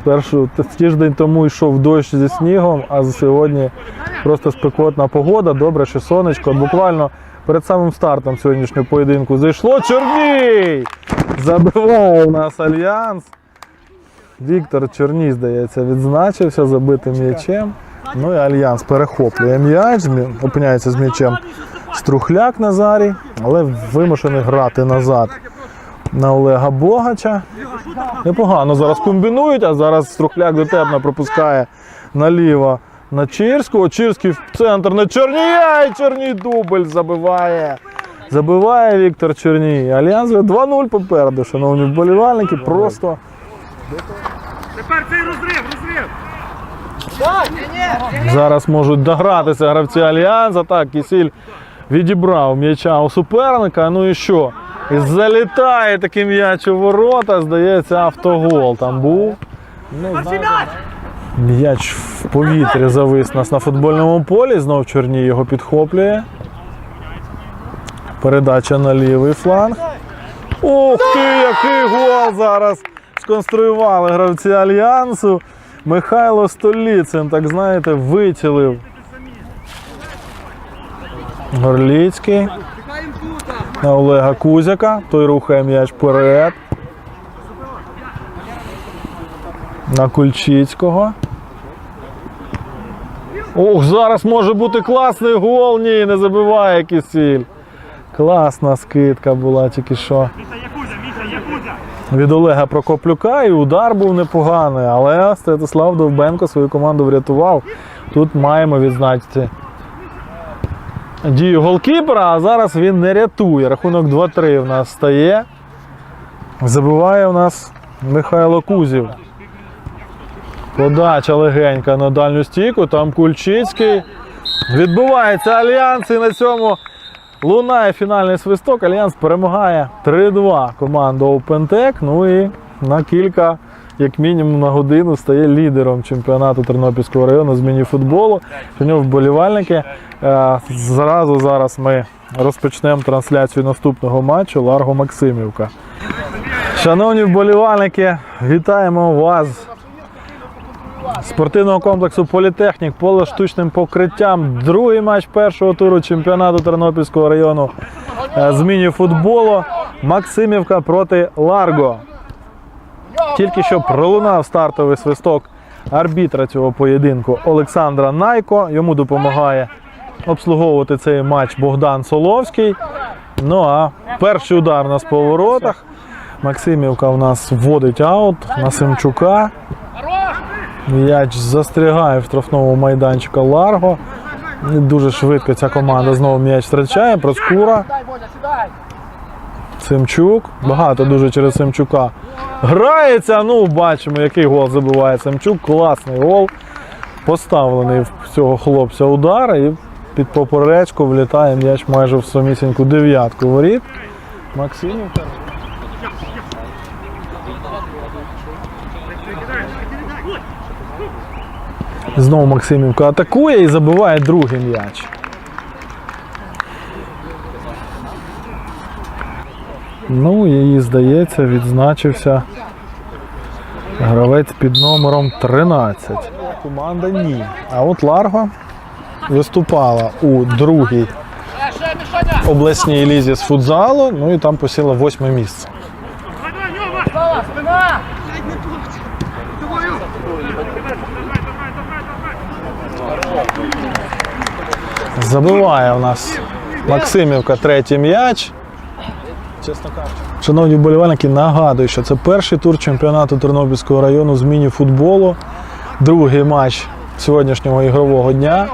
Спершу тиждень тому йшов дощ зі снігом, а сьогодні просто спекотна погода. Добре, що сонечко. Буквально перед самим стартом сьогоднішнього поєдинку зайшло. Чорній! Забиває у нас альянс. Віктор Чорній, здається, відзначився забитим м'ячем. Ну і альянс перехоплює м'яч, опиняється з м'ячем Струхляк Назарій, але вимушений грати назад на Олега Богача. Непогано зараз комбінують, а зараз Струхляк дотепно пропускає наліво на Чирського. Чирський в центр на Чорнія. І Чорній дубль забиває. Забиває Віктор Чорній. Альянс вже 2-0 попереду, шановні вболівальники. Просто Тепер цей розрив, розрив. зараз можуть догратися гравці Альянса. Так, Кісіль відібрав м'яча у суперника. Ну і що? І залітає такий м'яч у ворота. Здається, автогол там був. М'яч в повітрі завис нас на футбольному полі. Знов Чорній його підхоплює. Передача на лівий фланг. Ух ти, який гол зараз сконструювали гравці Альянсу. Михайло Століцин, так знаєте, вицілив. Горліцький. На Олега Кузяка. Той рухає м'яч вперед. На Кульчицького. Ох, зараз може бути класний гол. Ні, не забиває Кисіль. Класна скидка була тільки що від Олега Прокоплюка, і удар був непоганий, але Святослав Довбенко свою команду врятував. Тут маємо відзначити дію голкіпера, а зараз він не рятує. Рахунок 2-3 в нас стає. Забиває у нас Михайло Кузів. Подача легенька на дальню стійку. Там Кульчицький. Відбувається альянс і на цьому лунає фінальний свисток. Альянс перемагає 3-2 команду OpenTech. Ну і на кілька, як мінімум на годину, стає лідером чемпіонату Тернопільського району з міні-футболу. Про нього вболівальники. Е, Зразу зараз ми розпочнемо трансляцію наступного матчу Ларго Максимівка. Шановні вболівальники, вітаємо вас спортивного комплексу Політехнік поле штучним покриттям. Другий матч першого туру чемпіонату Тернопільського району е, з міні-футболу. Максимівка проти Ларго. Тільки що пролунав стартовий свисток арбітра цього поєдинку Олександра Найко. Йому допомагає обслуговувати цей матч Богдан Соловський. Ну а перший удар у нас по воротах. Максимівка у нас вводить аут на Семчука. М'яч застрягає в штрафному майданчику Ларго. Дуже швидко ця команда знову м'яч втрачає. Проскура. Семчук. Багато дуже через Семчука. Грається. Ну, бачимо, який гол забиває Семчук. Класний гол. Поставлений в цього хлопця удар. І під поперечку влітає м'яч майже в самісіньку дев'ятку воріт. Максимівка. Знову Максимівка атакує і забиває другий м'яч. Ну, її, здається, відзначився гравець під номером 13. Команда ні. А от Ларго виступала у другій обласній лізі з футзалу, ну і там посіла восьме місце. Забиває у нас Максимівка третій м'яч. Чесно кажучи. Шановні вболівальники, нагадую, що це перший тур чемпіонату Тернопільського району з міні-футболу. Другий матч сьогоднішнього ігрового дня.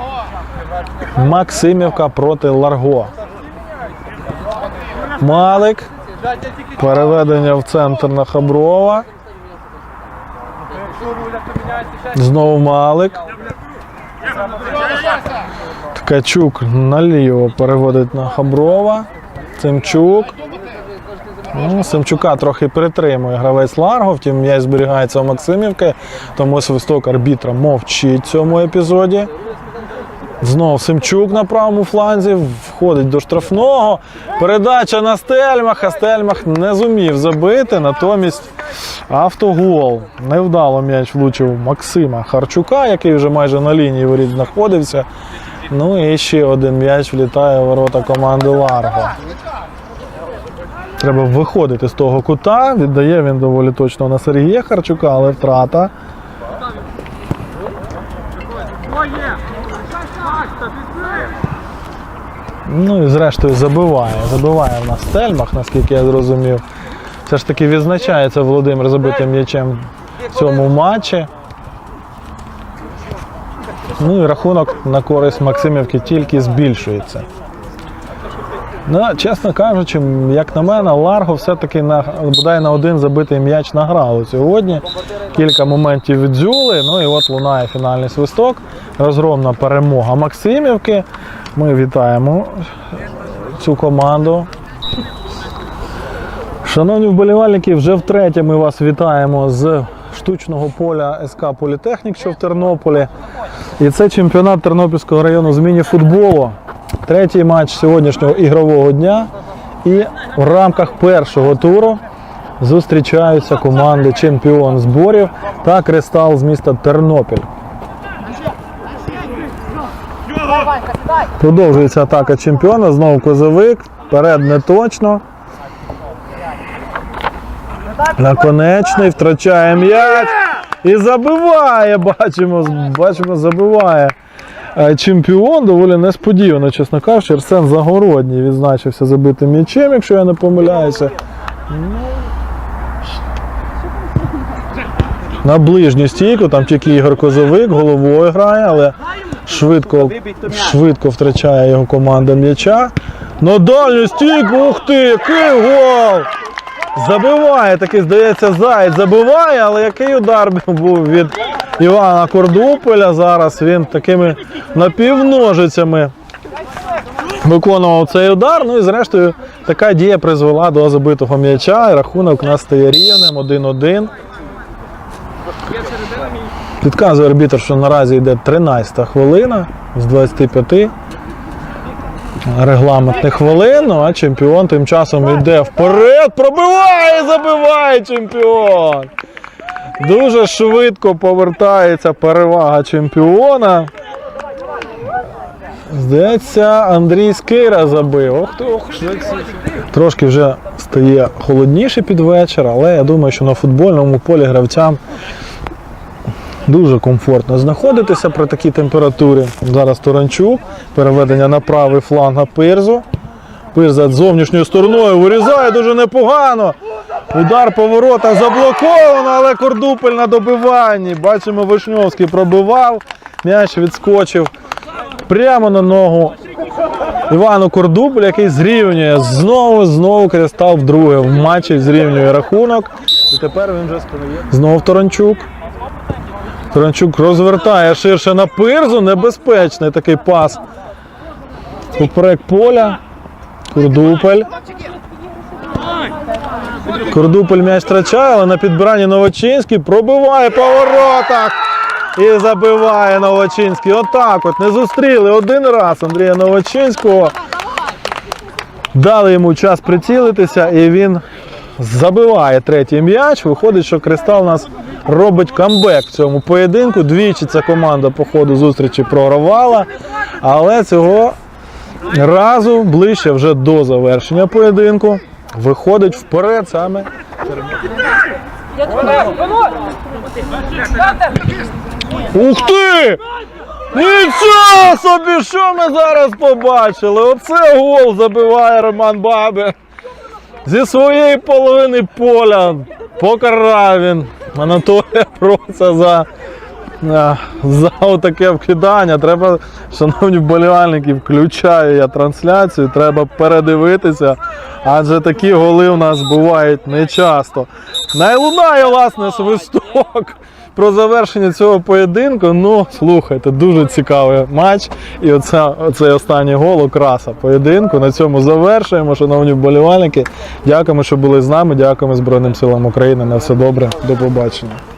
Максимівка проти Ларго. Малик. Переведення в центр на Хаброва. Знову Малик. Ткачук наліво переводить на Хаброва. Цимчук. Ну, Семчука трохи притримує гравець Ларго, втім м'яч зберігається у Максимівки, тому свисток арбітра мовчить в цьому епізоді. Знов Семчук на правому фланзі входить до штрафного. Передача на Стельмаха. Стельмах не зумів забити. Натомість автогол. Невдало м'яч влучив Максима Харчука, який вже майже на лінії воріт знаходився. Ну і ще один м'яч влітає у ворота команди Ларго. Треба виходити з того кута. Віддає він доволі точно на Сергія Харчука, але втрата. Ну і зрештою забиває. Забиває в нас Стельмах, наскільки я зрозумів. Все ж таки відзначається Володимир забитим м'ячем в цьому матчі. Ну і рахунок на користь Максимівки тільки збільшується. Ну, чесно кажучи, як на мене, Ларго все-таки на, бодай на один забитий м'яч награли сьогодні. Кілька моментів від Дзюли, ну і от лунає фінальний свисток. Розгромна перемога Максимівки. Ми вітаємо цю команду. Шановні вболівальники, вже втретє ми вас вітаємо з штучного поля СК Політехнік, що в Тернополі. І це чемпіонат Тернопільського району з міні-футболу. Третій матч сьогоднішнього ігрового дня. І в рамках першого туру зустрічаються команди чемпіон зборів та Кристал з міста Тернопіль. Продовжується атака чемпіона. Знову козовик. Вперед не точно. Наконечний втрачає м'яч і забиває. Бачимо, бачимо, забиває чемпіон. Доволі несподівано, чесно кажучи. Арсен Загородній відзначився забитим м'ячем, якщо я не помиляюся. На ближню стійку, там тільки Ігор Козовик головою грає, але швидко, швидко втрачає його команда м'яча. На дальню стійку, ух ти, який гол! Забиває, такий, здається, Заєць забиває, але який удар був від Івана Кордуполя. Зараз він такими напівножицями виконував цей удар. Ну і зрештою така дія призвела до забитого м'яча. І рахунок у нас стає рівним 1-1. Підказує арбітр, що наразі йде 13 хвилина з 25 регламентних хвилин, а чемпіон тим часом йде вперед, пробиває, забиває чемпіон. Дуже швидко повертається перевага чемпіона. Здається, Андрій Скира забив. Ох ох, Трошки вже стає холодніше під вечір, але я думаю, що на футбольному полі гравцям дуже комфортно знаходитися при такій температурі. Зараз Торанчук, переведення на правий фланг на Пирзу. Пирза зовнішньою стороною вирізає дуже непогано. Удар по воротах заблоковано, але Кордупель на добиванні. Бачимо, Вишньовський пробивав, м'яч відскочив прямо на ногу Івану Кордупель, який зрівнює знову, знову Кристал вдруге в матчі зрівнює рахунок. І тепер він вже спинує. Знову Торанчук. Таранчук розвертає ширше на пирзу. Небезпечний такий пас. Поперек поля. Курдупель. Курдупель м'яч втрачає, але на підбиранні Новочинський пробиває по воротах. І забиває Новочинський. Отак от. Не зустріли один раз Андрія Новочинського. Дали йому час прицілитися, і він забиває третій м'яч. Виходить, що Кристал нас робить камбек в цьому поєдинку. Двічі ця команда по ходу зустрічі програвала, але цього разу ближче вже до завершення поєдинку. Виходить вперед саме. Ух ти! Нічого собі, що ми зараз побачили? Оце гол забиває Роман Бабе. Зі своєї половини поля покарав він Анатолія Проца за, за таке вкидання. Треба, шановні вболівальники, включаю я трансляцію, треба передивитися, адже такі голи у нас бувають нечасто. Найлунає, власне, свисток про завершення цього поєдинку. Ну, слухайте, дуже цікавий матч. І оце, оцей останній гол окраса поєдинку. На цьому завершуємо, шановні вболівальники. Дякуємо, що були з нами. Дякуємо Збройним силам України. На все добре. До побачення.